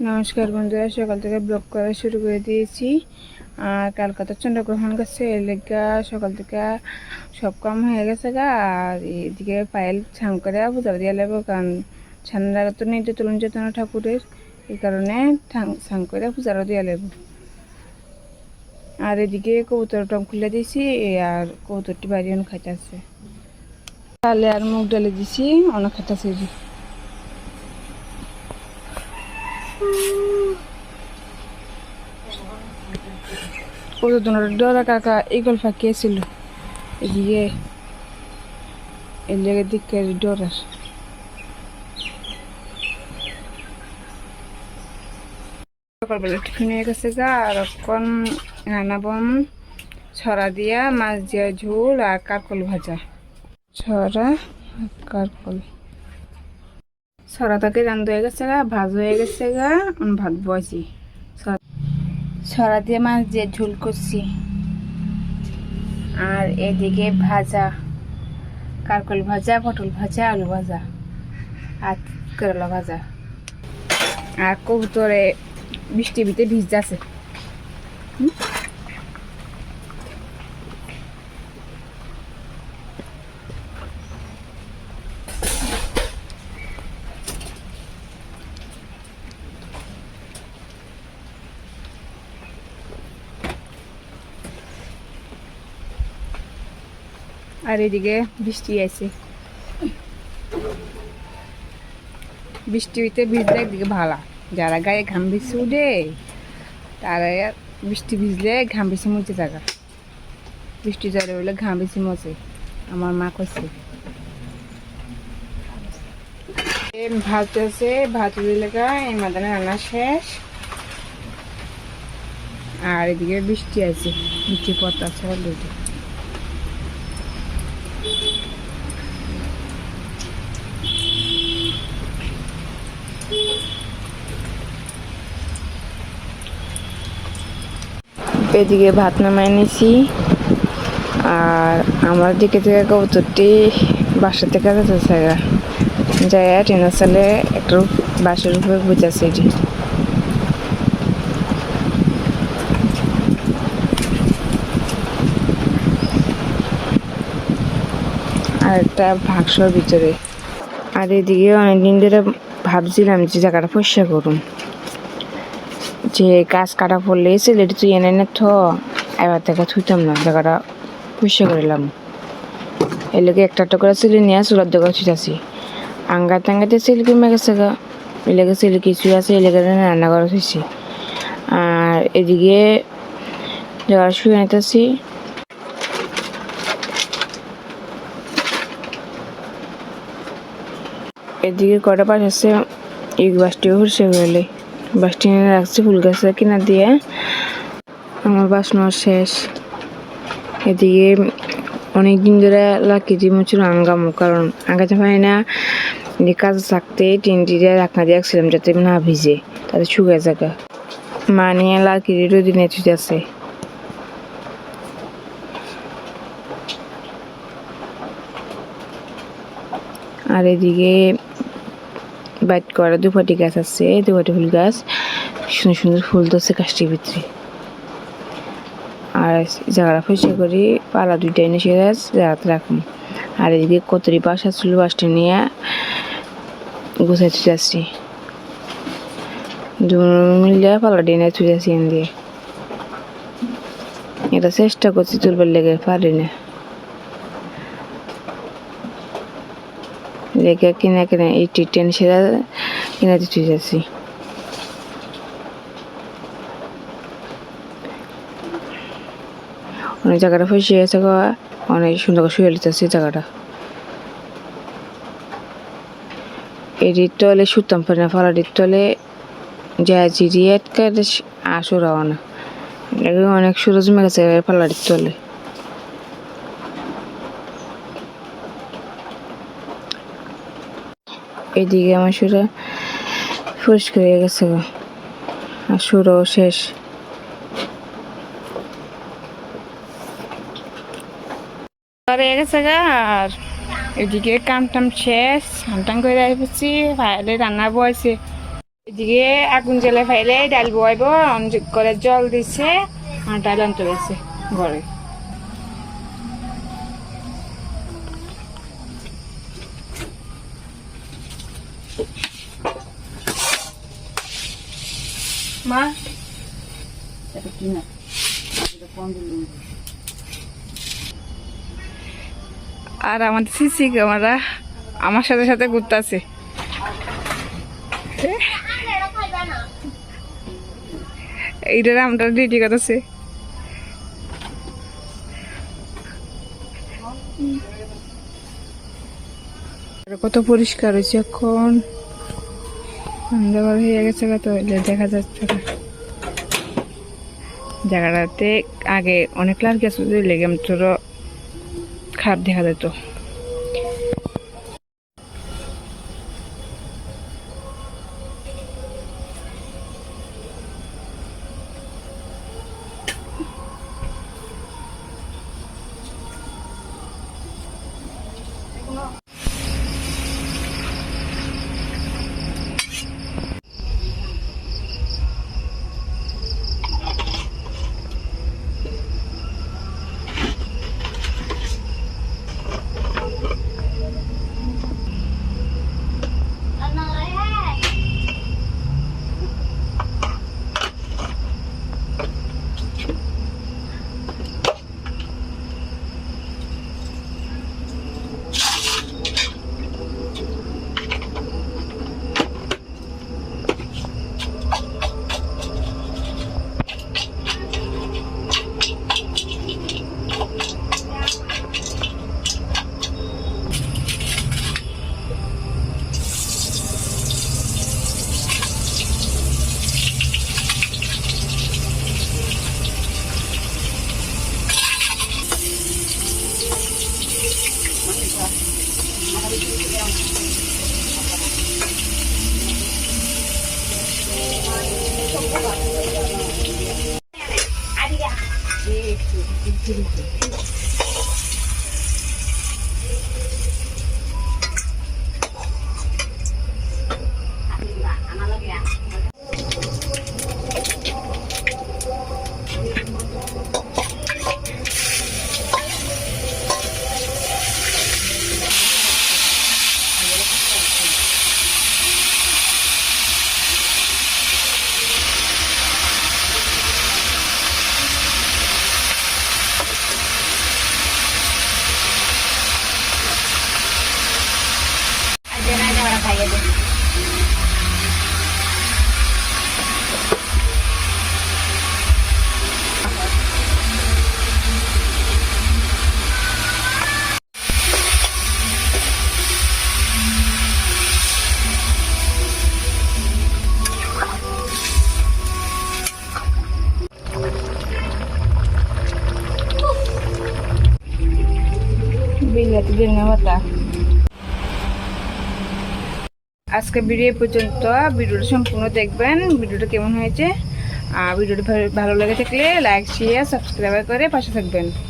নমস্কার বন্ধুরা, সকাল থেকে ব্লগ করা শুরু করে দিয়েছি। আর কালকাতা চন্দ্রগ্রহণ গেছে এর সকাল থেকে সব কাম হয়ে গেছে গা। আর এদিকে পায়েল ছান করে পূজা দিয়ে লাগবে কারণ ছানের তো নিত্য তুলন চেতনা ঠাকুরের এই কারণে ছান করে পূজারও দিয়ে লাগবে আর এদিকে কবুতর টম খুলে দিয়েছি, আর কবুতরটি বাড়ি অনেক খাইতেছে তাহলে আর মুখ ডালে দিছি অনেক খাইতেছে যে কতজনের ডরা কাকা ইগল ফাঁকিয়ে ছিল? এদিকে লেগে দিকে ডরার। সকালবেলা টিফিন হয়ে গেছে আর এখন ছড়া দিয়া, মাছ দিয়া ঝোল আর কারকল ভাজা। ছড়া কারকল তাকে রান্ধ হয়ে গেছে গা, ভাজ হয়ে গেছে গা ভাত বসি ছড়া দিয়ে মাছ দিয়ে ঝোল করছি আর এদিকে ভাজা কারকল ভাজা, পটল ভাজা, আলু ভাজা আর করলা ভাজা। আর কবুতরে বৃষ্টি বিতে ভিজ যাচ্ছে আর এদিকে বৃষ্টি আছে বৃষ্টি হইতে ভিজলে একদিকে ভালো। যারা গায়ে ঘাম বেশি উঠে তারা বৃষ্টি ভিজলে ঘাম বেশি মুছে থাকা বৃষ্টি জ্বরে হইলে ঘাম বেশি মচে আমার মা কইছে। ভাত আছে, ভাত দিলে এই রান্না শেষ। আর এদিকে বৃষ্টি আছে বৃষ্টি পড়তে আছে অলরেডি। এদিকে ভাত নামাই নিছি। আর আমার দিকে থেকে কবুতরটি বাসা থেকে যেতেছে যাই টিনের সালে একটু বাসের উপরে বুঝাছে এটি। আর একটা ভাগসর ভিতরে। আর এদিকে অনেকদিন ধরে ভাবছিলাম যে জায়গাটা পরিষ্কার করুন যে গাছ কাটা পড়লে সিলেটি তুই এনে না থ, এবার থেকে থুইতাম না, জায়গাটা পরিষ্কার করিলাম এর লোকে একটা একটা করে সিলি নিয়ে চুলার দোকান ছুটাছি আঙ্গা টাঙ্গাতে সিল কমে গেছে গা এলাকে সিল কিছু আছে এলাকা রান্না করা হয়েছি আর এদিকে জায়গা শুয়ে নিতেছি এদিকে কটা পাশ আছে এই বাসটিও হুরসে গেলে। বাসটি এনে রাখছি ফুল গাছের কিনা দিয়ে। আমার বাসন শেষ। এদিকে অনেক দিন ধরে লাকি দিয়ে মুছিল আঙ্গামো, কারণ আঙ্গাতে পারি না। কাজ থাকতে টিনটি দিয়ে রাখনা দিয়ে রাখছিলাম যাতে না ভিজে, তাতে শুকিয়ে জায়গা মা নিয়ে লাকি দিয়ে দিনে ঠিক আছে আর এদিকে বাইট করা দুপাটি গাছ আছে দুপাটি ফুল গাছ। সুন্দর সুন্দর ফুল ধরছে গাছটির ভিতরে। আর জায়গাটা পরিষ্কার করি পালা দুইটা এনে সে জায়গাতে রাখুন আর এদিকে কতরি বাস আসছিল, বাসটা নিয়ে গুছাইতে যাচ্ছি। মিলে পালা ডিনে তুই যাচ্ছি এন দিয়ে। এটা চেষ্টা করছি তুলবার লেগে পারি না লেগে কিনে কিনে এই টেন সেরা কিনে দিতে যাচ্ছি। অনেক জায়গাটা ফসে গেছে অনেক সুন্দর করে শুয়ে লিতেছি জায়গাটা। এটির তলে সুতাম পারি না ফালাটির তলে যা জিরিয়ে আটকাতে আসো রওনা। অনেক সুরজ জমে গেছে ফালাটির এদিকে আমার সুরা পরিষ্কার হয়ে গেছে আর সুরও শেষ। হয়ে গেছে গা, আর এদিকে কাম টাম শেষ স্নান করে আসছি ভাইলে রান্না বয়েছে এদিকে আগুন জ্বালে ফাইলে ডাল বয়াইব করে জল দিছে, আর ডাল আনতে গেছে ঘরে। মা? এটা কি আর আমাদের সিসি ক্যামেরা আমার সাথে সাথে ঘুরতেছে। এইটার আমরা রেডি করতেছে। কত পরিষ্কার হয়েছে এখন? অন্ধকার হয়ে গেছে তো দেখা যাচ্ছে না। জায়গাটাতে আগে অনেক লাল গেছে লেগে ছোটো খারাপ দেখা যেত। বেঙ্গা পাতা আজকে ভিডিও পর্যন্ত। ভিডিওটা সম্পূর্ণ দেখবেন। ভিডিওটা কেমন হয়েছে? আর ভিডিওটা ভালো লেগে থাকলে লাইক শেয়ার সাবস্ক্রাইব করে পাশে থাকবেন।